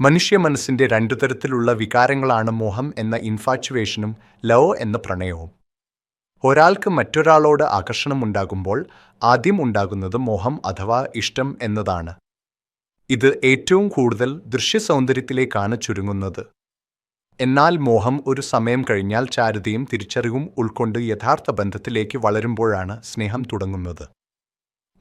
മനുഷ്യ മനസ്സിന്റെ രണ്ടു തരത്തിലുള്ള വികാരങ്ങളാണ് മോഹം എന്ന ഇൻഫാച്ചുവേഷനും ലവ് എന്ന പ്രണയവും. ഒരാൾക്ക് മറ്റൊരാളോട് ആകർഷണമുണ്ടാകുമ്പോൾ ആദ്യം ഉണ്ടാകുന്നത് മോഹം അഥവാ ഇഷ്ടം എന്നതാണ്. ഇത് ഏറ്റവും കൂടുതൽ ദൃശ്യസൗന്ദര്യത്തിലേക്കാണ് ചുരുങ്ങുന്നത്. എന്നാൽ മോഹം ഒരു സമയം കഴിഞ്ഞാൽ ചാരുതയും തിരിച്ചറിവും ഉൾക്കൊണ്ട് യഥാർത്ഥ ബന്ധത്തിലേക്ക് വളരുമ്പോഴാണ് സ്നേഹം തുടങ്ങുന്നത്.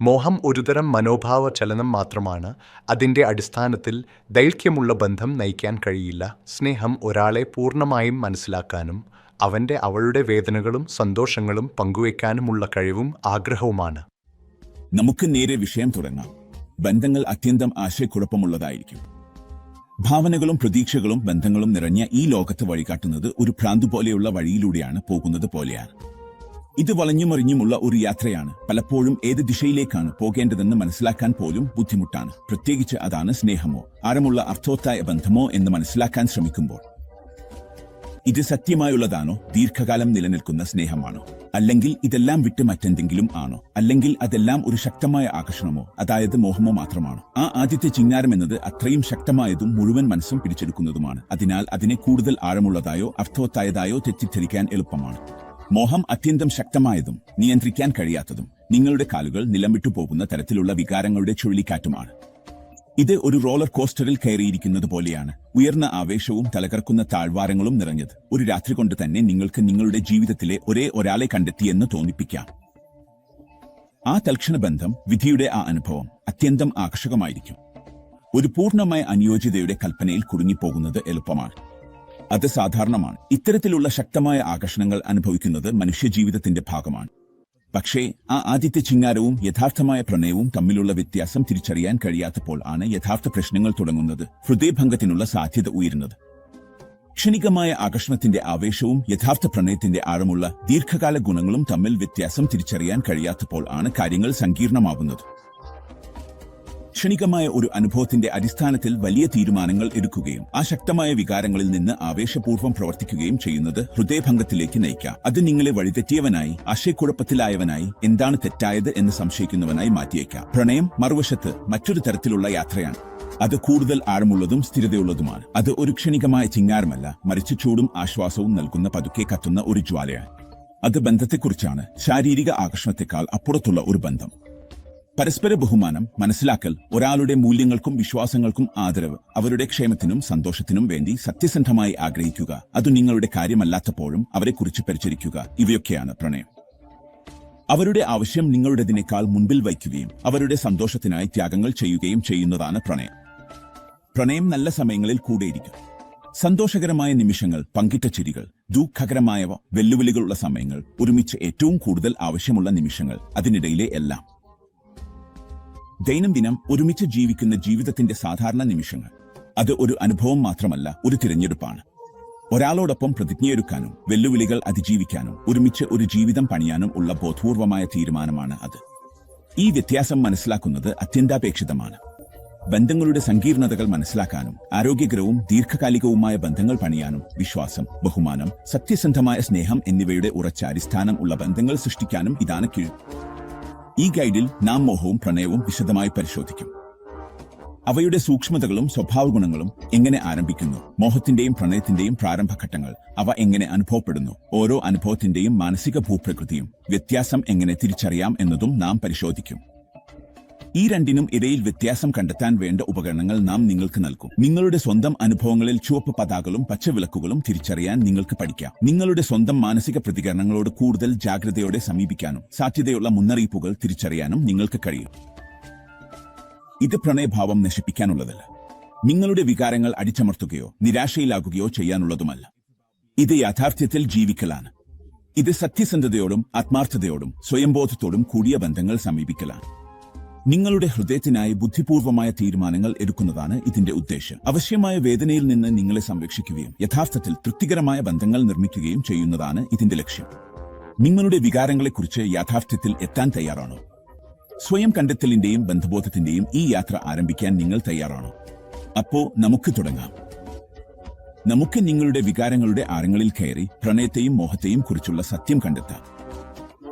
മോഹം ഒരുതരം മനോഭാവ ചലനം മാത്രമാണ് അതിന്റെ അടിസ്ഥാനത്തിൽ ദൈർഘ്യമുള്ള ബന്ധം നയിക്കാൻ കഴിയില്ല. സ്നേഹം ഒരാളെ പൂർണമായും മനസ്സിലാക്കാനും അവന്റെ അവളുടെ വേദനകളും സന്തോഷങ്ങളും പങ്കുവയ്ക്കാനുമുള്ള കഴിവും ആഗ്രഹവുമാണ്. നമുക്ക് നേരെ വിഷയം തുടങ്ങാം. ബന്ധങ്ങൾ അത്യന്തം ആശയക്കുഴപ്പമുള്ളതായിരിക്കും. ഭാവനകളും പ്രതീക്ഷകളും ബന്ധങ്ങളും നിറഞ്ഞ ഈ ലോകത്ത് വഴികാട്ടുന്നത് ഒരു ഭ്രാന്തു പോലെയുള്ള വഴിയിലൂടെയാണ് പോകുന്നത് പോലെയാണ്. ഇത് വളഞ്ഞുമറിഞ്ഞുമുള്ള ഒരു യാത്രയാണ്. പലപ്പോഴും ഏത് ദിശയിലേക്കാണ് പോകേണ്ടതെന്ന് മനസ്സിലാക്കാൻ പോലും ബുദ്ധിമുട്ടാണ്. പ്രത്യേകിച്ച് അതാണ് സ്നേഹമോ ആരമുള്ള അർത്ഥവത്തായ ബന്ധമോ എന്ന് മനസ്സിലാക്കാൻ ശ്രമിക്കുമ്പോൾ. ഇത് സത്യമായുള്ളതാണോ ദീർഘകാലം നിലനിൽക്കുന്ന സ്നേഹമാണോ? അല്ലെങ്കിൽ ഇതെല്ലാം വിട്ട് മറ്റെന്തെങ്കിലും ആണോ? അല്ലെങ്കിൽ അതെല്ലാം ഒരു ശക്തമായ ആകർഷണമോ അതായത് മോഹമോ മാത്രമാണോ? ആ ആദ്യത്തെ ചിങ്ങാരം എന്നത് അത്രയും ശക്തമായതും മുഴുവൻ മനസ്സും പിടിച്ചെടുക്കുന്നതുമാണ്. അതിനാൽ അതിനെ കൂടുതൽ ആഴമുള്ളതായോ അർത്ഥവത്തായതായോ തെറ്റിദ്ധരിക്കാൻ എളുപ്പമാണ്. മോഹം അത്യന്തം ശക്തമായതും നിയന്ത്രിക്കാൻ കഴിയാത്തതും നിങ്ങളുടെ കാലുകൾ നിലം വിട്ടു പോകുന്ന തരത്തിലുള്ള വികാരങ്ങളുടെ ചുഴലിക്കാറ്റുമാണ്. ഇത് ഒരു റോളർ കോസ്റ്ററിൽ കയറിയിരിക്കുന്നത് പോലെയാണ് ഉയർന്ന ആവേശവും തലകർക്കുന്ന താഴ്വാരങ്ങളും നിറഞ്ഞത്. ഒരു രാത്രി കൊണ്ട് തന്നെ നിങ്ങൾക്ക് നിങ്ങളുടെ ജീവിതത്തിലെ ഒരേ ഒരാളെ കണ്ടെത്തിയെന്ന് തോന്നിപ്പിക്കാം. ആ തൽക്ഷണ ബന്ധം വിധിയുടെ ആ അനുഭവം അത്യന്തം ആകർഷകമായിരിക്കും. ഒരു പൂർണമായ അനുയോജ്യതയുടെ കൽപ്പനയിൽ കുടുങ്ങിപ്പോകുന്നത് എളുപ്പമാണ്. അത് സാധാരണമാണ്. ഇത്തരത്തിലുള്ള ശക്തമായ ആകർഷണങ്ങൾ അനുഭവിക്കുന്നത് മനുഷ്യജീവിതത്തിന്റെ ഭാഗമാണ്. പക്ഷേ ആ ആദ്യത്തെ ചിങ്ങാരവും യഥാർത്ഥമായ പ്രണയവും തമ്മിലുള്ള വ്യത്യാസം തിരിച്ചറിയാൻ കഴിയാത്തപ്പോൾ ആണ് യഥാർത്ഥ പ്രശ്നങ്ങൾ തുടങ്ങുന്നത് ഹൃദയഭംഗത്തിനുള്ള സാധ്യത ഉയരുന്നത്. ക്ഷണികമായ ആകർഷണത്തിന്റെ ആവേശവും യഥാർത്ഥ പ്രണയത്തിന്റെ ആഴമുള്ള ദീർഘകാല ഗുണങ്ങളും തമ്മിൽ വ്യത്യാസം തിരിച്ചറിയാൻ കഴിയാത്തപ്പോൾ ആണ് കാര്യങ്ങൾ സങ്കീർണമാകുന്നത് ക്ഷണികമായ ഒരു അനുഭവത്തിന്റെ അടിസ്ഥാനത്തിൽ വലിയ തീരുമാനങ്ങൾ എടുക്കുകയും ആ ശക്തമായ വികാരങ്ങളിൽ നിന്ന് ആവേശപൂർവം പ്രവർത്തിക്കുകയും ചെയ്യുന്നത് ഹൃദയഭംഗത്തിലേക്ക് നയിക്കാം. അത് നിങ്ങളെ വഴിതെറ്റിയവനായി ആശയക്കുഴപ്പത്തിലായവനായി എന്താണ് തെറ്റായത് എന്ന് സംശയിക്കുന്നവനായി മാറ്റിയേക്കാം. പ്രണയം മറുവശത്ത് മറ്റൊരു തരത്തിലുള്ള യാത്രയാണ്. അത് കൂടുതൽ ആഴമുള്ളതും സ്ഥിരതയുള്ളതുമാണ്. അത് ഒരു ക്ഷണികമായ ചിങ്ങാരമല്ല മറിച്ച് ചൂടും ആശ്വാസവും നൽകുന്ന പതുക്കെ കത്തുന്ന ഒരു ജ്വാലയാണ്. അത് ബന്ധത്തെക്കുറിച്ചാണ്. ശാരീരിക ആകർഷണത്തെക്കാൾ അപ്പുറത്തുള്ള ഒരു ബന്ധം. പരസ്പര ബഹുമാനം മനസ്സിലാക്കൽ ഒരാളുടെ മൂല്യങ്ങൾക്കും വിശ്വാസങ്ങൾക്കും ആദരവ് അവരുടെ ക്ഷേമത്തിനും സന്തോഷത്തിനും വേണ്ടി സത്യസന്ധമായി ആഗ്രഹിക്കുക. അത് നിങ്ങളുടെ കാര്യമല്ലാത്തപ്പോഴും അവരെക്കുറിച്ച് പരിചരിക്കുക. ഇവയൊക്കെയാണ് പ്രണയം. അവരുടെ ആവശ്യം നിങ്ങളുടേതിനേക്കാൾ മുൻപിൽ വയ്ക്കുകയും അവരുടെ സന്തോഷത്തിനായി ത്യാഗങ്ങൾ ചെയ്യുകയും ചെയ്യുന്നതാണ് പ്രണയം. പ്രണയം നല്ല സമയങ്ങളിൽ കൂടെയിരിക്കും. സന്തോഷകരമായ നിമിഷങ്ങൾ പങ്കിട്ട ചിരികൾ ദുഃഖകരമായവ വെല്ലുവിളികളുള്ള സമയങ്ങൾ ഒരുമിച്ച് ഏറ്റവും കൂടുതൽ ആവശ്യമുള്ള നിമിഷങ്ങൾ അതിനിടയിലെ എല്ലാം. ദൈനംദിനം ഒരുമിച്ച് ജീവിക്കുന്ന ജീവിതത്തിന്റെ സാധാരണ നിമിഷങ്ങൾ. അത് ഒരു അനുഭവം മാത്രമല്ല ഒരു തിരഞ്ഞെടുപ്പാണ്. ഒരാളോടൊപ്പം പ്രതിജ്ഞയെടുക്കാനും വെല്ലുവിളികൾ അതിജീവിക്കാനും ഒരുമിച്ച് ഒരു ജീവിതം പണിയാനും ഉള്ള ബോധപൂർവമായ തീരുമാനമാണ് അത്. ഈ വ്യത്യാസം മനസ്സിലാക്കുന്നത് അത്യന്താപേക്ഷിതമാണ്. ബന്ധങ്ങളുടെ സങ്കീർണതകൾ മനസ്സിലാക്കാനും ആരോഗ്യകരവും ദീർഘകാലികവുമായ ബന്ധങ്ങൾ പണിയാനും വിശ്വാസം ബഹുമാനം സത്യസന്ധമായ സ്നേഹം എന്നിവയുടെ ഉറച്ച അടിസ്ഥാനം ഉള്ള ബന്ധങ്ങൾ സൃഷ്ടിക്കാനും ഇതാണ് കീഴ്. ഈ ഗൈഡിൽ നാം മോഹവും പ്രണയവും വിശദമായി പരിശോധിക്കും. അവയുടെ സൂക്ഷ്മതകളും സ്വഭാവ ഗുണങ്ങളും എങ്ങനെ ആരംഭിക്കുന്നു മോഹത്തിന്റെയും പ്രണയത്തിന്റെയും പ്രാരംഭഘട്ടങ്ങൾ അവ എങ്ങനെ അനുഭവപ്പെടുന്നു ഓരോ അനുഭവത്തിന്റെയും മാനസിക ഭൂപ്രകൃതിയും വ്യത്യാസം എങ്ങനെ തിരിച്ചറിയാം എന്നതും നാം പരിശോധിക്കും. ഈ രണ്ടിനും ഇടയിൽ വ്യത്യാസം കണ്ടെത്താൻ വേണ്ട ഉപകരണങ്ങൾ നാം നിങ്ങൾക്ക് നൽകും. നിങ്ങളുടെ സ്വന്തം അനുഭവങ്ങളിൽ ചുവപ്പ് പതാകളും പച്ചവിളക്കുകളും തിരിച്ചറിയാൻ നിങ്ങൾക്ക് പഠിക്കാം. നിങ്ങളുടെ സ്വന്തം മാനസിക പ്രതികരണങ്ങളോട് കൂടുതൽ ജാഗ്രതയോടെ സമീപിക്കാനും സാധ്യതയുള്ള മുന്നറിയിപ്പുകൾ തിരിച്ചറിയാനും നിങ്ങൾക്ക് കഴിയും. ഇത് പ്രണയഭാവം നശിപ്പിക്കാനുള്ളതല്ല. നിങ്ങളുടെ വികാരങ്ങൾ അടിച്ചമർത്തുകയോ നിരാശയിലാകുകയോ ചെയ്യാനുള്ളതുമല്ല. ഇത് യാഥാർത്ഥ്യത്തിൽ ജീവിക്കലാണ്. ഇത് സത്യസന്ധതയോടും ആത്മാർത്ഥതയോടും സ്വയംബോധത്തോടും കൂടിയ ബന്ധങ്ങൾ സമീപിക്കലാണ്. നിങ്ങളുടെ ഹൃദയത്തിനായി ബുദ്ധിപൂർവമായ തീരുമാനങ്ങൾ എടുക്കുന്നതാണ് ഇതിന്റെ ഉദ്ദേശം അവശ്യമായ വേദനയിൽ നിന്ന് നിങ്ങളെ സംരക്ഷിക്കുകയും യഥാർത്ഥത്തിൽ തൃപ്തികരമായ ബന്ധങ്ങൾ നിർമ്മിക്കുകയും ചെയ്യുന്നതാണ് ഇതിന്റെ ലക്ഷ്യം. നിങ്ങളുടെ വികാരങ്ങളെക്കുറിച്ച് യാഥാർത്ഥ്യത്തിൽ എത്താൻ തയ്യാറാണോ? സ്വയം കണ്ടെത്തലിന്റെയും ബന്ധബോധത്തിന്റെയും ഈ യാത്ര ആരംഭിക്കാൻ നിങ്ങൾ തയ്യാറാണോ? അപ്പോ നമുക്ക് തുടങ്ങാം. നമുക്ക് നിങ്ങളുടെ വികാരങ്ങളുടെ ആരങ്ങളിൽ കയറി പ്രണയത്തെയും മോഹത്തെയും കുറിച്ചുള്ള സത്യം കണ്ടെത്താം.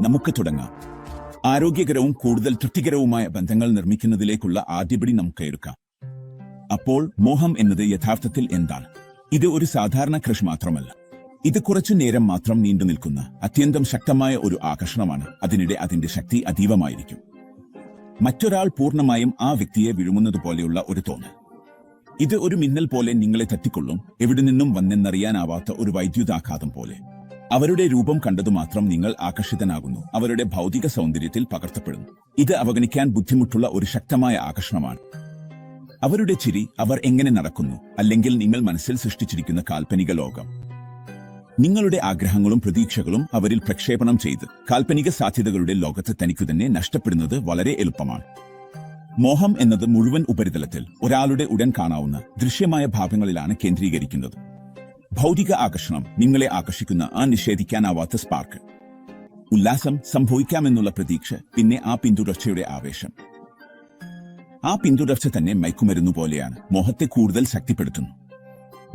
നമുക്ക് തുടങ്ങാം. ആരോഗ്യകരവും കൂടുതൽ തൃപ്തികരവുമായ ബന്ധങ്ങൾ നിർമ്മിക്കുന്നതിലേക്കുള്ള ആദ്യപടി നമുക്ക് എടുക്കാം അപ്പോൾ മോഹം എന്നത് യഥാർത്ഥത്തിൽ എന്താണ്? ഇത് ഒരു സാധാരണ ക്രഷ് മാത്രമല്ല. ഇത് കുറച്ചു നേരം മാത്രം നീണ്ടു നിൽക്കുന്ന അത്യന്തം ശക്തമായ ഒരു ആകർഷണമാണ്. അതിനിടെ അതിന്റെ ശക്തി അതീവമായിരിക്കും. മറ്റൊരാൾ പൂർണമായും ആ വ്യക്തിയെ വിഴുങ്ങുന്നത് പോലെയുള്ള ഒരു തോന്നൽ. ഇത് ഒരു മിന്നൽ പോലെ നിങ്ങളെ തട്ടിക്കൊള്ളും എവിടെ നിന്നും വന്നെന്നറിയാനാവാത്ത ഒരു വൈദ്യുതാഘാതം പോലെ. അവരുടെ രൂപം കണ്ടതു മാത്രം നിങ്ങൾ ആകർഷിതനാകുന്നു. അവരുടെ ഭൗതിക സൗന്ദര്യത്തിൽ പകർത്തപ്പെടുന്നു. ഇത് അവഗണിക്കാൻ ബുദ്ധിമുട്ടുള്ള ഒരു ശക്തമായ ആകർഷണമാണ്. അവരുടെ ചിരി അവർ എങ്ങനെ നടക്കുന്നു അല്ലെങ്കിൽ നിങ്ങൾ മനസ്സിൽ സൃഷ്ടിച്ചിരിക്കുന്ന കാൽപ്പനിക ലോകം. നിങ്ങളുടെ ആഗ്രഹങ്ങളും പ്രതീക്ഷകളും അവരിൽ പ്രക്ഷേപണം ചെയ്ത് കാൽപ്പനിക സാധ്യതകളുടെ ലോകത്ത് തനിക്കു തന്നെ നഷ്ടപ്പെടുന്നത് വളരെ എളുപ്പമാണ്. മോഹം എന്നത് മുഴുവൻ ഉപരിതലത്തിൽ ഒരാളുടെ ഉടൻ കാണാവുന്ന ദൃശ്യമായ ഭാവങ്ങളിലാണ് കേന്ദ്രീകരിക്കുന്നത്. ഭൗതിക ആകർഷണം നിങ്ങളെ ആകർഷിക്കുന്ന ആ നിഷേധിക്കാനാവാത്ത സ്പാർക്ക് ഉല്ലാസം സംഭവിക്കാമെന്നുള്ള പ്രതീക്ഷ പിന്നെ ആ പിന്തുടർച്ചയുടെ ആവേശം. ആ പിന്തുടർച്ച തന്നെ മയക്കുമരുന്നു പോലെയാണ്. മോഹത്തെ കൂടുതൽ ശക്തിപ്പെടുത്തുന്നു.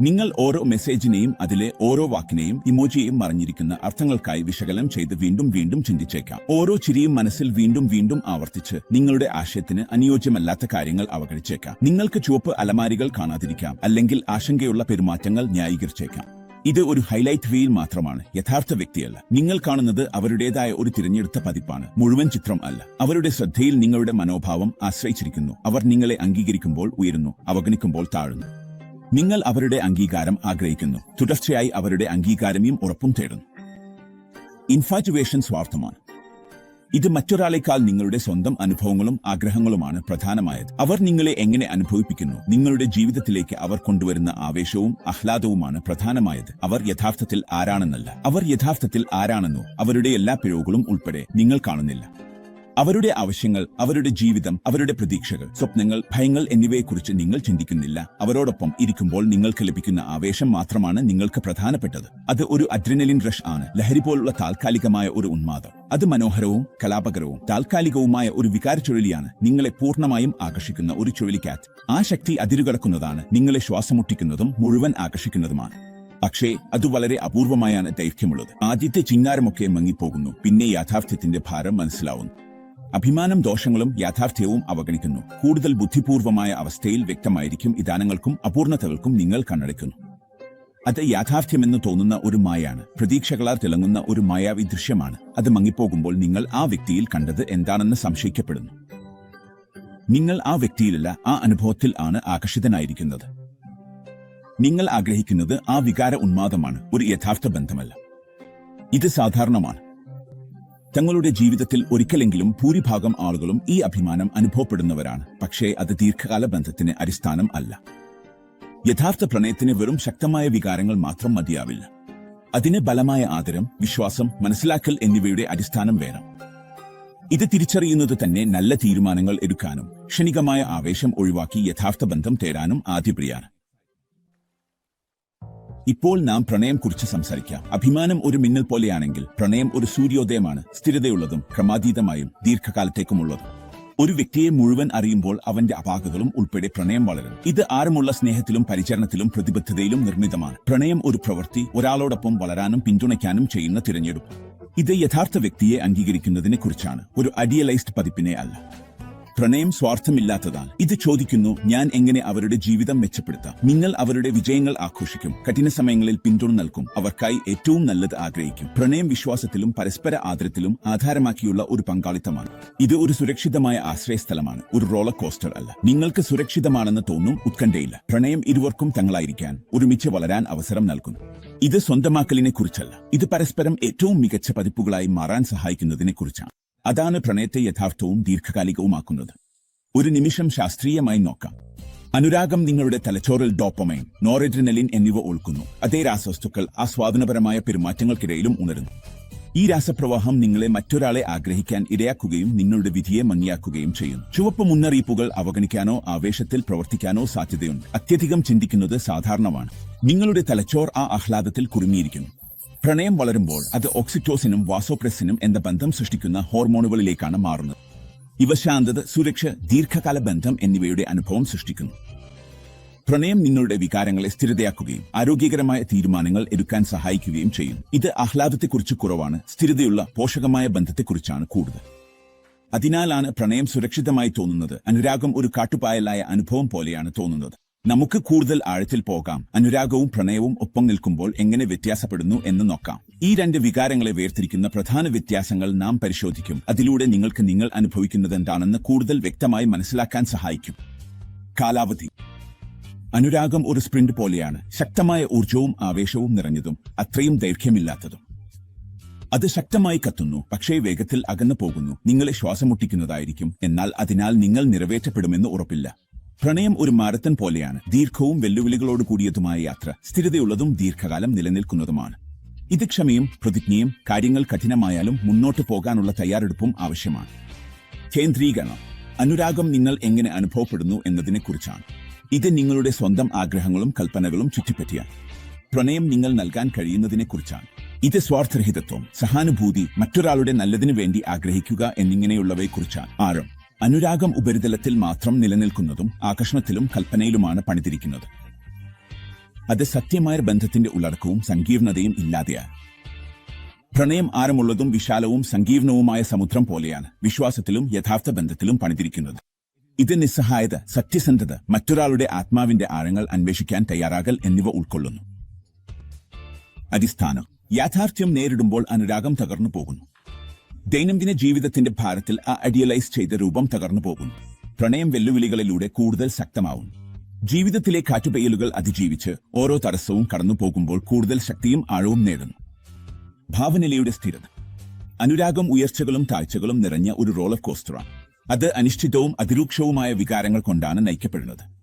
നിങ്ങൾ ഓരോ മെസ്സേജിനെയും അതിലെ ഓരോ വാക്കിനെയും ഇമോജിയെയും മറിഞ്ഞിരിക്കുന്ന അർത്ഥങ്ങൾക്കായി വിശകലനം ചെയ്ത് വീണ്ടും വീണ്ടും ചിന്തിച്ചേക്കാം. ഓരോ ചിരിയും മനസ്സിൽ വീണ്ടും വീണ്ടും ആവർത്തിച്ച് നിങ്ങളുടെ ആശയത്തിന് അനുയോജ്യമല്ലാത്ത കാര്യങ്ങൾ അവഗണിച്ചേക്കാം. നിങ്ങൾക്ക് ചുവപ്പ് അലമാരികൾ കാണാതിരിക്കാം. അല്ലെങ്കിൽ ആശങ്കയുള്ള പെരുമാറ്റങ്ങൾ ന്യായീകരിച്ചേക്കാം. ഇത് ഒരു ഹൈലൈറ്റ് വീൽ മാത്രമാണ്. യഥാർത്ഥ വ്യക്തിയല്ല. നിങ്ങൾ കാണുന്നത് അവരുടേതായ ഒരു തിരഞ്ഞെടുത്ത പതിപ്പാണ്. മുഴുവൻ ചിത്രം അല്ല. അവരുടെ ശ്രദ്ധയിൽ നിങ്ങളുടെ മനോഭാവം ആശ്രയിച്ചിരിക്കുന്നു. അവർ നിങ്ങളെ അംഗീകരിക്കുമ്പോൾ ഉയരുന്നു. അവഗണിക്കുമ്പോൾ താഴുന്നു. നിങ്ങൾ അവരുടെ അംഗീകാരം ആഗ്രഹിക്കുന്നു. തുടർച്ചയായി അവരുടെ അംഗീകാരമേയും ഉറപ്പും തേടുന്നു. ഇൻഫാറ്റുവേഷൻ സ്വാർത്ഥമാണ്. ഇത് മറ്റൊരാളെക്കാൾ നിങ്ങളുടെ സ്വന്തം അനുഭവങ്ങളും ആഗ്രഹങ്ങളുമാണ് പ്രധാനമായത്. അവർ നിങ്ങളെ എങ്ങനെ അനുഭവിപ്പിക്കുന്നു? നിങ്ങളുടെ ജീവിതത്തിലേക്ക് അവർ കൊണ്ടുവരുന്ന ആവേശവും ആഹ്ലാദവുമാണ് പ്രധാനമായത്. അവർ യഥാർത്ഥത്തിൽ ആരാണെന്നല്ല. അവർ യഥാർത്ഥത്തിൽ ആരാണെന്നോ അവരുടെ എല്ലാ പിഴവുകളും ഉൾപ്പെടെ നിങ്ങൾ കാണുന്നില്ല. അവരുടെ ആവശ്യങ്ങൾ അവരുടെ ജീവിതം അവരുടെ പ്രതീക്ഷകൾ സ്വപ്നങ്ങൾ ഭയങ്ങൾ എന്നിവയെക്കുറിച്ച് നിങ്ങൾ ചിന്തിക്കുന്നില്ല. അവരോടൊപ്പം ഇരിക്കുമ്പോൾ നിങ്ങൾക്ക് ലഭിക്കുന്ന ആവേശം മാത്രമാണ് നിങ്ങൾക്ക് പ്രധാനപ്പെട്ടത്. അത് ഒരു അഡ്രിനലിൻ റഷ് ആണ്. ലഹരി പോലുള്ള താൽക്കാലികമായ ഒരു ഉന്മാദം. അത് മനോഹരവും കലാപകരവും താൽക്കാലികവുമായ ഒരു വികാര ചുഴലിയാണ് നിങ്ങളെ പൂർണമായും ആകർഷിക്കുന്ന ഒരു ചുഴലിക്കാറ്റ്. ആ ശക്തി അതിരുകടക്കുന്നതാണ് നിങ്ങളെ ശ്വാസമുട്ടിക്കുന്നതും മുഴുവൻ ആകർഷിക്കുന്നതുമാണ്. പക്ഷേ അത് വളരെ അപൂർവമായാണ് ദൈർഘ്യമുള്ളത്. ആദ്യത്തെ ചിങ്ങാരമൊക്കെ മങ്ങിപ്പോകുന്നു. പിന്നെ യാഥാർത്ഥ്യത്തിന്റെ ഭാരം മനസ്സിലാവുന്നു. അഭിമാനം ദോഷങ്ങളും യാഥാർത്ഥ്യവും അവഗണിക്കുന്നു. കൂടുതൽ ബുദ്ധിപൂർവമായ അവസ്ഥയിൽ വ്യക്തമായിരിക്കും ഇദാനങ്ങൾക്കും അപൂർണതകൾക്കും നിങ്ങൾ കണ്ണടയ്ക്കുന്നു. അത് യാഥാർത്ഥ്യമെന്ന് തോന്നുന്ന ഒരു മായാണ് പ്രതീക്ഷകളാൽ തിളങ്ങുന്ന ഒരു മായാവി ദൃശ്യമാണ്. അത് മങ്ങിപ്പോകുമ്പോൾ നിങ്ങൾ ആ വ്യക്തിയിൽ കണ്ടത് എന്താണെന്ന് സംശയിക്കപ്പെടുന്നു. നിങ്ങൾ ആ വ്യക്തിയിലല്ല ആ അനുഭവത്തിൽ ആണ് ആകർഷിതനായിരിക്കുന്നത്. നിങ്ങൾ ആഗ്രഹിക്കുന്നത് ആ വികാര ഉന്മാദമാണ് ഒരു യഥാർത്ഥ ബന്ധമല്ല. ഇത് സാധാരണമാണ്. തങ്ങളുടെ ജീവിതത്തിൽ ഒരിക്കലെങ്കിലും ഭൂരിഭാഗം ആളുകളും ഈ അഭിമാനം അനുഭവപ്പെടുന്നവരാണ്. പക്ഷേ അത് ദീർഘകാല ബന്ധത്തിന് അടിസ്ഥാനം അല്ല. യഥാർത്ഥ പ്രണയത്തിന് വെറും ശക്തമായ വികാരങ്ങൾ മാത്രം മതിയാവില്ല. അതിന് ബലമായ ആദരം വിശ്വാസം മനസ്സിലാക്കൽ എന്നിവയുടെ അടിസ്ഥാനം വേണം. ഇത് തിരിച്ചറിയുന്നത് തന്നെ നല്ല തീരുമാനങ്ങൾ എടുക്കാനും ക്ഷണികമായ ആവേശം ഒഴിവാക്കി യഥാർത്ഥ ബന്ധം തേടാനും ആദ്യപ്രിയാണ് ഇപ്പോൾ നാം പ്രണയം കുറിച്ച് സംസാരിക്കാം. അഭിമാനം ഒരു മിന്നൽ പോലെയാണെങ്കിൽ പ്രണയം ഒരു സൂര്യോദയമാണ്. സ്ഥിരതയുള്ളതും ക്രമാതീതമായും ദീർഘകാലത്തേക്കുമുള്ളതും. ഒരു വ്യക്തിയെ മുഴുവൻ അറിയുമ്പോൾ അവന്റെ അപാകകളും ഉൾപ്പെടെ പ്രണയം വളരും. ഇത് ആരുമുള്ള സ്നേഹത്തിലും പരിചരണത്തിലും പ്രതിബദ്ധതയിലും നിർമ്മിതമാണ്. പ്രണയം ഒരു പ്രവൃത്തി ഒരാളോടൊപ്പം വളരാനും പിന്തുണയ്ക്കാനും ചെയ്യുന്ന തിരഞ്ഞെടുപ്പ്. ഇത് യഥാർത്ഥ വ്യക്തിയെ അംഗീകരിക്കുന്നതിനെ കുറിച്ചാണ് ഒരു അഡിയലൈസ്ഡ് പതിപ്പിനെ അല്ല. പ്രണയം സ്വാർത്ഥമില്ലാത്തതാണ്. ഇത് ചോദിക്കുന്നു ഞാൻ എങ്ങനെ അവരുടെ ജീവിതം മെച്ചപ്പെടുത്താം? നിങ്ങൾ അവരുടെ വിജയങ്ങൾ ആഘോഷിക്കും. കഠിന സമയങ്ങളിൽ പിന്തുണ നൽകും. അവർക്കായി ഏറ്റവും നല്ലത് ആഗ്രഹിക്കും. പ്രണയം വിശ്വാസത്തിലും പരസ്പര ആദരത്തിലും ആധാരമാക്കിയുള്ള ഒരു പങ്കാളിത്തമാണ്. ഇത് ഒരു സുരക്ഷിതമായ ആശ്രയസ്ഥലമാണ്. ഒരു റോളർ കോസ്റ്റർ അല്ല. നിങ്ങൾക്ക് സുരക്ഷിതമാണെന്ന് തോന്നും ഉത്കണ്ഠയില്ല. പ്രണയം ഇരുവർക്കും തങ്ങളായിരിക്കാൻ ഒരുമിച്ച് വളരാൻ അവസരം നൽകുന്നു. ഇത് സ്വന്തമാക്കലിനെ കുറിച്ചല്ല ഇത് പരസ്പരം ഏറ്റവും മികച്ച പതിപ്പുകളായി മാറാൻ സഹായിക്കുന്നതിനെ കുറിച്ചാണ് അതാണ് പ്രണയത്തെ യഥാർത്ഥവും ദീർഘകാലികവുമാക്കുന്നത്. ഒരു നിമിഷം ശാസ്ത്രീയമായി നോക്കാം. അനുരാഗം നിങ്ങളുടെ തലച്ചോറിൽ ഡോപ്പമൈൻ നോറെഡ്രിനലിൻ എന്നിവ ഒഴുക്കുന്നു. അതേ രാസവസ്തുക്കൾ ആസ്വാദനപരമായ പെരുമാറ്റങ്ങൾക്കിടയിലും ഉണരുന്നു. ഈ രാസപ്രവാഹം നിങ്ങളെ മറ്റൊരാളെ ആഗ്രഹിക്കാൻ ഇടയാക്കുകയും നിങ്ങളുടെ വിധിയെ മങ്ങിയാക്കുകയും ചെയ്യുന്നു. ചുവപ്പ് മുന്നറിയിപ്പുകൾ അവഗണിക്കാനോ ആവേശത്തിൽ പ്രവർത്തിക്കാനോ സാധ്യതയുണ്ട്. അത്യധികം ചിന്തിക്കുന്നത് സാധാരണമാണ്. നിങ്ങളുടെ തലച്ചോർ ആ ആഹ്ലാദത്തിൽ കുടുങ്ങിയിരിക്കുന്നു. പ്രണയം വളരുമ്പോൾ അത് ഓക്സിറ്റോസിനും വാസോപ്രസിനും എന്ന ബന്ധം സൃഷ്ടിക്കുന്ന ഹോർമോണുകളിലേക്കാണ് മാറുന്നത്. ഇവ ശാന്തത സുരക്ഷ ദീർഘകാല ബന്ധം എന്നിവയുടെ അനുഭവം സൃഷ്ടിക്കുന്നു. പ്രണയം നിങ്ങളുടെ വികാരങ്ങളെ സ്ഥിരതയാക്കുകയും ആരോഗ്യകരമായ തീരുമാനങ്ങൾ എടുക്കാൻ സഹായിക്കുകയും ചെയ്യും. ഇത് ആഹ്ലാദത്തെക്കുറിച്ച് കുറവാണ് സ്ഥിരതയുള്ള പോഷകമായ ബന്ധത്തെക്കുറിച്ചാണ് കൂടുതൽ. അതിനാലാണ് പ്രണയം സുരക്ഷിതമായി തോന്നുന്നത്. അനുരാഗം ഒരു കാട്ടുപായലായ അനുഭവം പോലെയാണ് തോന്നുന്നത്. നമുക്ക് കൂടുതൽ ആഴത്തിൽ പോകാം. അനുരാഗവും പ്രണയവും ഒപ്പം നിൽക്കുമ്പോൾ എങ്ങനെ വ്യത്യാസപ്പെടുന്നു എന്ന് നോക്കാം. ഈ രണ്ട് വികാരങ്ങളെ വേർതിരിക്കുന്ന പ്രധാന വ്യത്യാസങ്ങൾ നാം പരിശോധിക്കും. അതിലൂടെ നിങ്ങൾക്ക് നിങ്ങൾ അനുഭവിക്കുന്നത് എന്താണെന്ന് കൂടുതൽ വ്യക്തമായി മനസ്സിലാക്കാൻ സഹായിക്കും. കാലാവധി. അനുരാഗം ഒരു സ്പ്രിന്റ് പോലെയാണ്. ശക്തമായ ഊർജവും ആവേശവും നിറഞ്ഞതും അത്രയും ദൈർഘ്യമില്ലാത്തതും. അത് ശക്തമായി കത്തുന്നു പക്ഷേ വേഗത്തിൽ അകന്നു പോകുന്നു. നിങ്ങളെ ശ്വാസമുട്ടിക്കുന്നതായിരിക്കും. എന്നാൽ അതിനാൽ നിങ്ങൾ നിറവേറ്റപ്പെടുമെന്ന് ഉറപ്പില്ല. പ്രണയം ഒരു മാരത്തൺ പോലെയാണ്. ദീർഘവും വെല്ലുവിളികളോട് കൂടിയതുമായ യാത്ര സ്ഥിരതയുള്ളതും ദീർഘകാലം നിലനിൽക്കുന്നതുമാണ്. ഇത് ക്ഷമയും പ്രതിജ്ഞയും കാര്യങ്ങൾ കഠിനമായാലും മുന്നോട്ട് പോകാനുള്ള തയ്യാറെടുപ്പും ആവശ്യമാണ്. കേന്ദ്രീകരണം. അനുരാഗം നിങ്ങൾ എങ്ങനെ അനുഭവപ്പെടുന്നു എന്നതിനെക്കുറിച്ചാണ്. ഇത് നിങ്ങളുടെ സ്വന്തം ആഗ്രഹങ്ങളും കൽപ്പനകളും ചുറ്റിപ്പറ്റിയാണ് പ്രണയം നിങ്ങൾ നൽകാൻ കഴിയുന്നതിനെക്കുറിച്ചാണ്. ഇത് സ്വാർത്ഥരഹിതത്വം സഹാനുഭൂതി മറ്റൊരാളുടെ നല്ലതിനു വേണ്ടി ആഗ്രഹിക്കുക എന്നിങ്ങനെയുള്ളവയെക്കുറിച്ചാണ്. ആഴം. അനുരാഗം ഉപരിതലത്തിൽ മാത്രം നിലനിൽക്കുന്നതും ആകർഷണത്തിലും കൽപ്പനയിലുമാണ് പണിതിരിക്കുന്നത്. അത് സത്യമായ ബന്ധത്തിന്റെ ഉള്ളടക്കവും സങ്കീർണതയും ഇല്ലാതെയാണ്. പ്രണയം ആരമുള്ളതും വിശാലവും സങ്കീർണവുമായ സമുദ്രം പോലെയാണ് വിശ്വാസത്തിലും യഥാർത്ഥ ബന്ധത്തിലും പണിതിരിക്കുന്നത്. ഇത് നിസ്സഹായത സത്യസന്ധത മറ്റൊരാളുടെ ആത്മാവിന്റെ ആഴങ്ങൾ അന്വേഷിക്കാൻ തയ്യാറാകൽ എന്നിവ ഉൾക്കൊള്ളുന്നു. അടിസ്ഥാനം. യാഥാർത്ഥ്യം നേരിടുമ്പോൾ അനുരാഗം തകർന്നു പോകുന്നു. ദൈനംദിന ജീവിതത്തിന്റെ ഭാരത്തിൽ ആ ഐഡിയലൈസ് ചെയ്ത രൂപം തകർന്നു പോകും പ്രണയം വെല്ലുവിളികളിലൂടെ കൂടുതൽ ശക്തമാവും. ജീവിതത്തിലെ കാറ്റുപെയ്യലുകൾ അതിജീവിച്ച് ഓരോ തടസ്സവും കടന്നു പോകുമ്പോൾ കൂടുതൽ ശക്തിയും ആഴവും നേടുന്നു. ഭാവനിലയുടെ സ്ഥിരത. അനുരാഗം ഉയർച്ചകളും താഴ്ചകളും നിറഞ്ഞ ഒരു റോളർ കോസ്റ്ററാണ് അത് അനിശ്ചിതവും അതിരൂക്ഷവുമായ വികാരങ്ങൾ കൊണ്ടാണ് നയിക്കപ്പെടുന്നത്.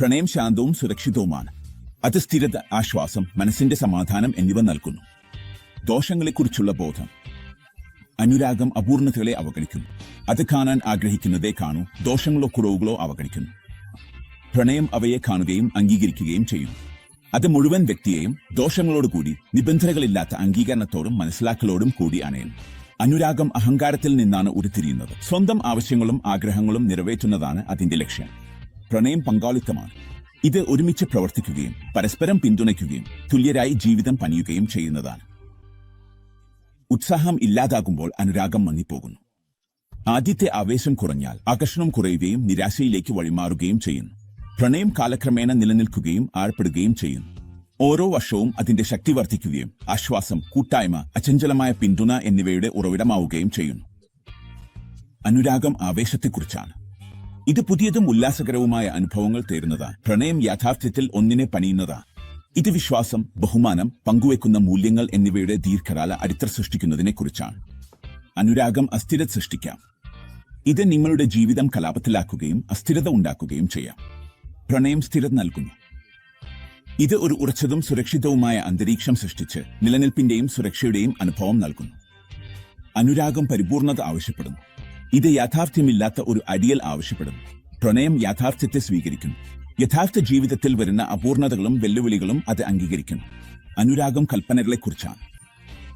പ്രണയം ശാന്തവും സുരക്ഷിതവുമാണ്. അത് സ്ഥിരത ആശ്വാസം മനസ്സിന്റെ സമാധാനം എന്നിവ നൽകുന്നു. ദോഷങ്ങളെക്കുറിച്ചുള്ള ബോധം. അനുരാഗം അപൂർണതകളെ അവഗണിക്കുന്നു അത് കാണാൻ ആഗ്രഹിക്കുന്നതേ കാണൂ. ദോഷങ്ങളോ കുറവുകളോ അവഗണിക്കുന്നു പ്രണയം അവയെ കാണുകയും അംഗീകരിക്കുകയും ചെയ്യുന്നു അത് മുഴുവൻ വ്യക്തിയെയും ദോഷങ്ങളോടുകൂടി നിബന്ധനകളില്ലാത്ത അംഗീകരണത്തോടും മനസ്സിലാക്കലോടും കൂടി അണയുന്നു അനുരാഗം അഹങ്കാരത്തിൽ നിന്നാണ് ഉരുത്തിരിയുന്നത്. സ്വന്തം ആവശ്യങ്ങളും ആഗ്രഹങ്ങളും നിറവേറ്റുന്നതാണ് അതിന്റെ ലക്ഷ്യം. പ്രണയം പങ്കാളിത്തമാണ്. ഇത് ഒരുമിച്ച് പ്രവർത്തിക്കുകയും പരസ്പരം പിന്തുണയ്ക്കുകയും തുല്യരായി ജീവിതം പണിയുകയും ചെയ്യുന്നതാണ്. ഉത്സാഹം ഇല്ലാതാകുമ്പോൾ അനുരാഗം മങ്ങിപ്പോകുന്നു. ആദ്യത്തെ ആവേശം കുറഞ്ഞാൽ ആകർഷണം കുറയുകയും നിരാശയിലേക്ക് വഴിമാറുകയും ചെയ്യുന്നു. പ്രണയം കാലക്രമേണ നിലനിൽക്കുകയും ആഴപ്പെടുകയും ചെയ്യുന്നു. ഓരോ വർഷവും അതിന്റെ ശക്തി വർദ്ധിക്കുകയും ആശ്വാസം കൂട്ടായ്മ അചഞ്ചലമായ പിന്തുണ എന്നിവയുടെ ഉറവിടമാവുകയും ചെയ്യുന്നു. അനുരാഗം ആവേശത്തെക്കുറിച്ചാണ്. ഇത് പുതിയതും ഉല്ലാസകരവുമായ അനുഭവങ്ങൾ തേരുന്നതാണ് പ്രണയം യാഥാർത്ഥ്യത്തിൽ ഒന്നിനെ പണിയുന്നതാണ് ഇത് വിശ്വാസം ബഹുമാനം പങ്കുവെക്കുന്ന മൂല്യങ്ങൾ എന്നിവയുടെ ദീർഘകാല അടിത്തറ സൃഷ്ടിക്കുന്നതിനെക്കുറിച്ചാണ്. അനുരാഗം അസ്ഥിരത സൃഷ്ടിക്കാം. ഇത് നിങ്ങളുടെ ജീവിതം കലാപത്തിലാക്കുകയും അസ്ഥിരത ഉണ്ടാക്കുകയും ചെയ്യാം. പ്രണയം സ്ഥിരത നൽകുന്നു. ഇത് ഒരു ഉറച്ചതും സുരക്ഷിതവുമായ അന്തരീക്ഷം സൃഷ്ടിച്ച് നിലനിൽപ്പിന്റെയും സുരക്ഷയുടെയും അനുഭവം നൽകുന്നു. അനുരാഗം പരിപൂർണത ആവശ്യപ്പെടുന്നു. ഇത് യാഥാർത്ഥ്യമില്ലാത്ത ഒരു അടിയൽ ആവശ്യപ്പെടുന്നു. പ്രണയം യാഥാർത്ഥ്യത്തെ സ്വീകരിക്കുന്നു. യഥാർത്ഥ ജീവിതത്തിൽ വരുന്ന അപൂർണതകളും വെല്ലുവിളികളും അത് അംഗീകരിക്കുന്നു. അനുരാഗം കൽപ്പനകളെക്കുറിച്ചാണ്.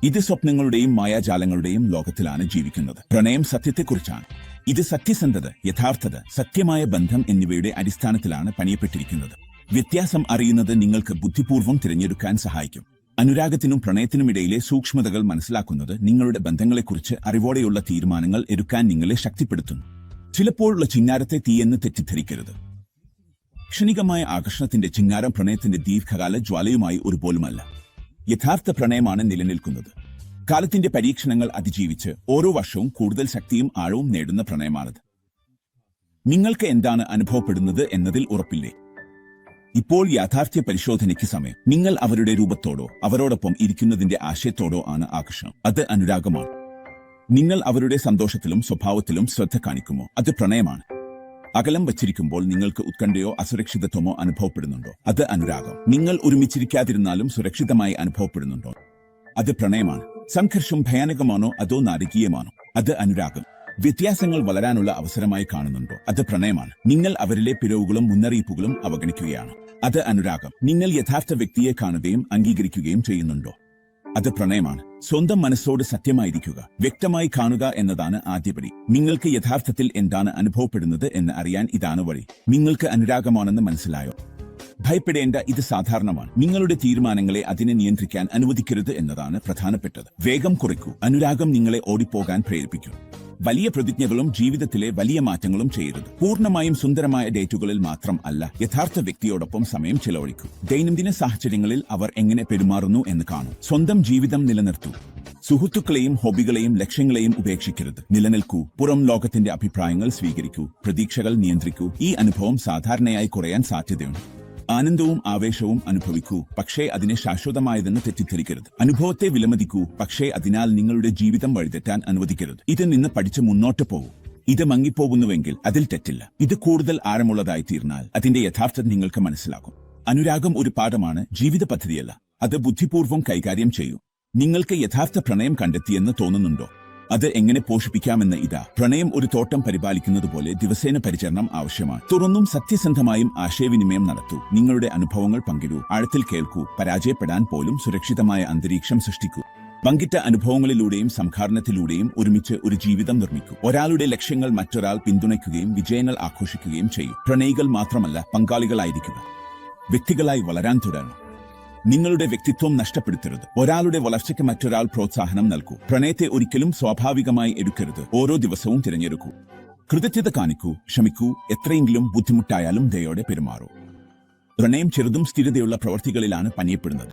ഇത് സ്വപ്നങ്ങളുടെയും മായാജാലങ്ങളുടെയും ലോകത്തിലാണ് ജീവിക്കുന്നത്. പ്രണയം സത്യത്തെക്കുറിച്ചാണ്. ഇത് സത്യസന്ധത യഥാർത്ഥത സത്യമായ ബന്ധം എന്നിവയുടെ അടിസ്ഥാനത്തിലാണ് പണിയപ്പെട്ടിരിക്കുന്നത്. വ്യത്യാസം അറിയുന്നത് നിങ്ങൾക്ക് ബുദ്ധിപൂർവം തിരഞ്ഞെടുക്കാൻ സഹായിക്കും. അനുരാഗത്തിനും പ്രണയത്തിനുമിടയിലെ സൂക്ഷ്മതകൾ മനസ്സിലാക്കുന്നത് നിങ്ങളുടെ ബന്ധങ്ങളെക്കുറിച്ച് അറിവോടെയുള്ള തീരുമാനങ്ങൾ എടുക്കാൻ നിങ്ങളെ ശക്തിപ്പെടുത്തുന്നു. ചിലപ്പോഴുള്ള ചിങ്ങാരത്തെ തീയെന്ന് തെറ്റിദ്ധരിക്കരുത്. ക്ഷണികമായ ആകർഷണത്തിന്റെ ചിങ്ങാരം പ്രണയത്തിന്റെ ദീർഘകാല ജ്വാലയുമായി ഒരുപോലുമല്ല. യഥാർത്ഥ പ്രണയമാണ് നിലനിൽക്കുന്നത്. കാലത്തിന്റെ പരീക്ഷണങ്ങൾ അതിജീവിച്ച് ഓരോ വർഷവും കൂടുതൽ ശക്തിയും ആഴവും നേടുന്ന പ്രണയമാണിത്. നിങ്ങൾക്ക് എന്താണ് അനുഭവപ്പെടുന്നത് എന്നതിൽ ഉറപ്പില്ലേ? ഇപ്പോൾ യാഥാർത്ഥ്യ പരിശോധനയ്ക്ക് സമയം. നിങ്ങൾ അവരുടെ രൂപത്തോടോ അവരോടൊപ്പം ഇരിക്കുന്നതിന്റെ ആശയത്തോടോ ആണ് ആകർഷണം. അത് അനുരാഗമാണ്. നിങ്ങൾ അവരുടെ സന്തോഷത്തിലും സ്വഭാവത്തിലും ശ്രദ്ധ കാണിക്കുമോ? അത് പ്രണയമാണ്. അകലം വച്ചിരിക്കുമ്പോൾ നിങ്ങൾക്ക് ഉത്കണ്ഠയോ അസുരക്ഷിതത്വമോ അനുഭവപ്പെടുന്നുണ്ടോ? അത് അനുരാഗം. നിങ്ങൾ ഒരുമിച്ചിരിക്കാതിരുന്നാലും സുരക്ഷിതമായി അനുഭവപ്പെടുന്നുണ്ടോ? അത് പ്രണയമാണ്. സംഘർഷം ഭയാനകമാണോ? അതോ നാരകീയമാണോ? അത് അനുരാഗം. വ്യത്യാസങ്ങൾ വളരാനുള്ള അവസരമായി കാണുന്നുണ്ടോ? അത് പ്രണയമാണ്. നിങ്ങൾ അവരിലെ പിരവുകളും മുന്നറിയിപ്പുകളും അവഗണിക്കുകയാണ്. അത് അനുരാഗം. നിങ്ങൾ യഥാർത്ഥ വ്യക്തിയെ കാണുകയും അംഗീകരിക്കുകയും ചെയ്യുന്നുണ്ടോ? അത് പ്രണയമാണ്. സ്വന്തം മനസ്സോട് സത്യമായിരിക്കുക വ്യക്തമായി കാണുക എന്നതാണ് ആദ്യപടി നിങ്ങൾക്ക് യഥാർത്ഥത്തിൽ എന്താണ് അനുഭവപ്പെടുന്നത് എന്ന് അറിയാൻ ഇതാണ് വഴി. നിങ്ങൾക്ക് അനുരാഗമാണെന്ന് മനസ്സിലായോ? ഭയപ്പെടേണ്ട ഇത് സാധാരണമാണ്. നിങ്ങളുടെ തീരുമാനങ്ങളെ അതിനെ നിയന്ത്രിക്കാൻ അനുവദിക്കരുത് എന്നതാണ് പ്രധാനപ്പെട്ടത്. വേഗം കുറയ്ക്കൂ. അനുരാഗം നിങ്ങളെ ഓടിപ്പോകാൻ പ്രേരിപ്പിക്കും. വലിയ പ്രതിജ്ഞകളും ജീവിതത്തിലെ വലിയ മാറ്റങ്ങളും ചെയ്യരുത്. പൂർണമായും സുന്ദരമായ ഡേറ്റുകളിൽ മാത്രം അല്ല യഥാർത്ഥ വ്യക്തിയോടൊപ്പം സമയം ചെലവഴിക്കും. ദൈനംദിന സാഹചര്യങ്ങളിൽ അവർ എങ്ങനെ പെരുമാറുന്നു എന്ന് കാണും. സ്വന്തം ജീവിതം നിലനിർത്തൂ. സുഹൃത്തുക്കളെയും ഹോബികളെയും ലക്ഷ്യങ്ങളെയും ഉപേക്ഷിക്കരുത്. നിലനിൽക്കൂ. പുറം ലോകത്തിന്റെ അഭിപ്രായങ്ങൾ സ്വീകരിക്കൂ. പ്രതീക്ഷകൾ നിയന്ത്രിക്കൂ. ഈ അനുഭവം സാധാരണയായി കുറയാൻ സാധ്യതയുണ്ട്. ആനന്ദവും ആവേശവും അനുഭവിക്കൂ. പക്ഷേ അതിനെ ശാശ്വതമായതെന്ന് തെറ്റിദ്ധരിക്കരുത്. അനുഭവത്തെ വിലമതിക്കൂ. പക്ഷേ അതിനാൽ നിങ്ങളുടെ ജീവിതം വഴിതെറ്റാൻ അനുവദിക്കരുത്. ഇത് നിന്ന് പഠിച്ച് മുന്നോട്ട് പോകൂ. ഇത് മങ്ങിപ്പോകുന്നുവെങ്കിൽ അതിൽ തെറ്റില്ല. ഇത് കൂടുതൽ ആഴമുള്ളതായി തീർന്നാൽ അതിന്റെ യഥാർത്ഥത നിങ്ങൾക്ക് മനസ്സിലാകും. അനുരാഗം ഒരു പാഠമാണ് ജീവിത പദ്ധതിയല്ല. അത് ബുദ്ധിപൂർവം കൈകാര്യം ചെയ്യൂ. നിങ്ങൾക്ക് യഥാർത്ഥ പ്രണയം കണ്ടെത്തിയെന്ന് തോന്നുന്നുണ്ടോ? അത് എങ്ങനെ പോഷിപ്പിക്കാമെന്ന് ഇതാ. പ്രണയം ഒരു തോട്ടം പരിപാലിക്കുന്നത് പോലെ ദിവസേന പരിചരണം ആവശ്യമാണ്. തുറന്നും സത്യസന്ധമായും ആശയവിനിമയം നടത്തൂ. നിങ്ങളുടെ അനുഭവങ്ങൾ പങ്കിടൂ. ആഴത്തിൽ കേൾക്കൂ. പരാജയപ്പെടാൻ പോലും സുരക്ഷിതമായ അന്തരീക്ഷം സൃഷ്ടിക്കൂ. പങ്കിട്ട അനുഭവങ്ങളിലൂടെയും സംഘാടനത്തിലൂടെയും ഒരുമിച്ച് ഒരു ജീവിതം നിർമ്മിക്കും. ഒരാളുടെ ലക്ഷ്യങ്ങൾ മറ്റൊരാൾ പിന്തുണയ്ക്കുകയും വിജയങ്ങൾ ആഘോഷിക്കുകയും ചെയ്യും. പ്രണയികൾ മാത്രമല്ല പങ്കാളികളായിരിക്കുക. വ്യക്തികളായി വളരാൻ തുടരണം. നിങ്ങളുടെ വ്യക്തിത്വം നഷ്ടപ്പെടുത്തരുത്. ഒരാളുടെ വളർച്ചയ്ക്ക് മറ്റൊരാൾ പ്രോത്സാഹനം നൽകൂ. പ്രണയത്തെ ഒരിക്കലും സ്വാഭാവികമായി എടുക്കരുത്. ഓരോ ദിവസവും തിരഞ്ഞെടുക്കൂ. കൃതജ്ഞത കാണിക്കൂ. ക്ഷമിക്കൂ. എത്രയെങ്കിലും ബുദ്ധിമുട്ടായാലും ദയോടെ പെരുമാറൂ. പ്രണയം ചെറുതും സ്ഥിരതയുള്ള പ്രവർത്തികളിലാണ് പണിയപ്പെടുന്നത്.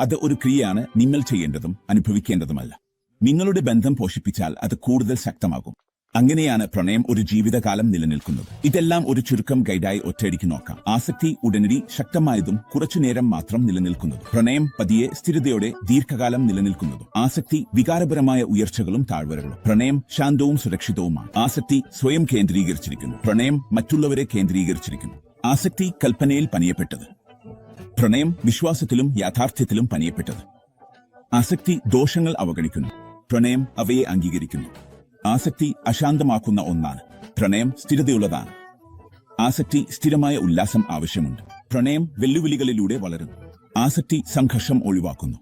അത് ഒരു ക്രിയയാണ്. നിങ്ങൾ ചെയ്യേണ്ടതും അനുഭവിക്കേണ്ടതുമല്ല. നിങ്ങളുടെ ബന്ധം പോഷിപ്പിച്ചാൽ അത് കൂടുതൽ ശക്തമാകും. അങ്ങനെയാണ് പ്രണയം ഒരു ജീവിതകാലം നിലനിൽക്കുന്നത്. ഇതെല്ലാം ഒരു ചുരുക്കം ഗൈഡായി ഒറ്റയടിക്ക് നോക്കാം. ആസക്തി ഉടനടി ശക്തമായതും കുറച്ചുനേരം മാത്രം നിലനിൽക്കുന്നതും. പ്രണയം പതിയെ സ്ഥിരതയോടെ ദീർഘകാലം നിലനിൽക്കുന്നതും. ആസക്തി വികാരപരമായ ഉയർച്ചകളും താഴ്വരകളും. പ്രണയം ശാന്തവും സുരക്ഷിതവുമാണ്. ആസക്തി സ്വയം കേന്ദ്രീകരിച്ചിരിക്കുന്നു. പ്രണയം മറ്റുള്ളവരെ കേന്ദ്രീകരിച്ചിരിക്കുന്നു. ആസക്തി കൽപ്പനയിൽ പണിയപ്പെട്ടത്. പ്രണയം വിശ്വാസത്തിലും യാഥാർത്ഥ്യത്തിലും പണിയപ്പെട്ടത്. ആസക്തി ദോഷങ്ങൾ അവഗണിക്കുന്നു. പ്രണയം അവയെ അംഗീകരിക്കുന്നു. ആസക്തി അശാന്തമാക്കുന്ന ഒന്നാണ്. പ്രണയം സ്ഥിരതയുള്ളതാണ്. ആസക്തി സ്ഥിരമായ ഉല്ലാസം ആവശ്യമുണ്ട്. പ്രണയം വെല്ലുവിളികളിലൂടെ വളരുന്നു. ആസക്തി സംഘർഷം ഒഴിവാക്കുന്നു.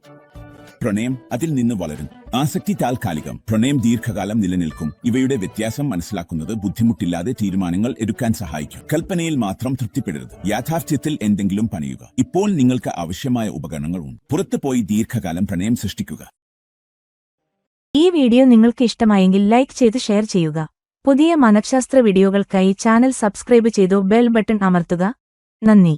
പ്രണയം അതിൽ നിന്ന് വളരും ആസക്തി താൽക്കാലികം പ്രണയം ദീർഘകാലം നിലനിൽക്കും. ഇവയുടെ വ്യത്യാസം മനസ്സിലാക്കുന്നത് ബുദ്ധിമുട്ടില്ലാതെ തീരുമാനങ്ങൾ എടുക്കാൻ സഹായിക്കും. കൽപ്പനയിൽ മാത്രം തൃപ്തിപ്പെടരുത്. യാഥാർത്ഥ്യത്തിൽ എന്തെങ്കിലും പണിയുക. ഇപ്പോൾ നിങ്ങൾക്ക് ആവശ്യമായ ഉപകരണങ്ങൾ ഉണ്ട്. പുറത്തു പോയി ദീർഘകാലം പ്രണയം സൃഷ്ടിക്കുക. ഈ വീഡിയോ നിങ്ങൾക്ക് ഇഷ്ടമായെങ്കിൽ ലൈക്ക് ചെയ്ത് ഷെയർ ചെയ്യുക. പുതിയ മനഃശാസ്ത്ര വീഡിയോകൾക്കായി ചാനൽ സബ്സ്ക്രൈബ് ചെയ്തു ബെൽ ബട്ടൺ അമർത്തുക. നന്ദി.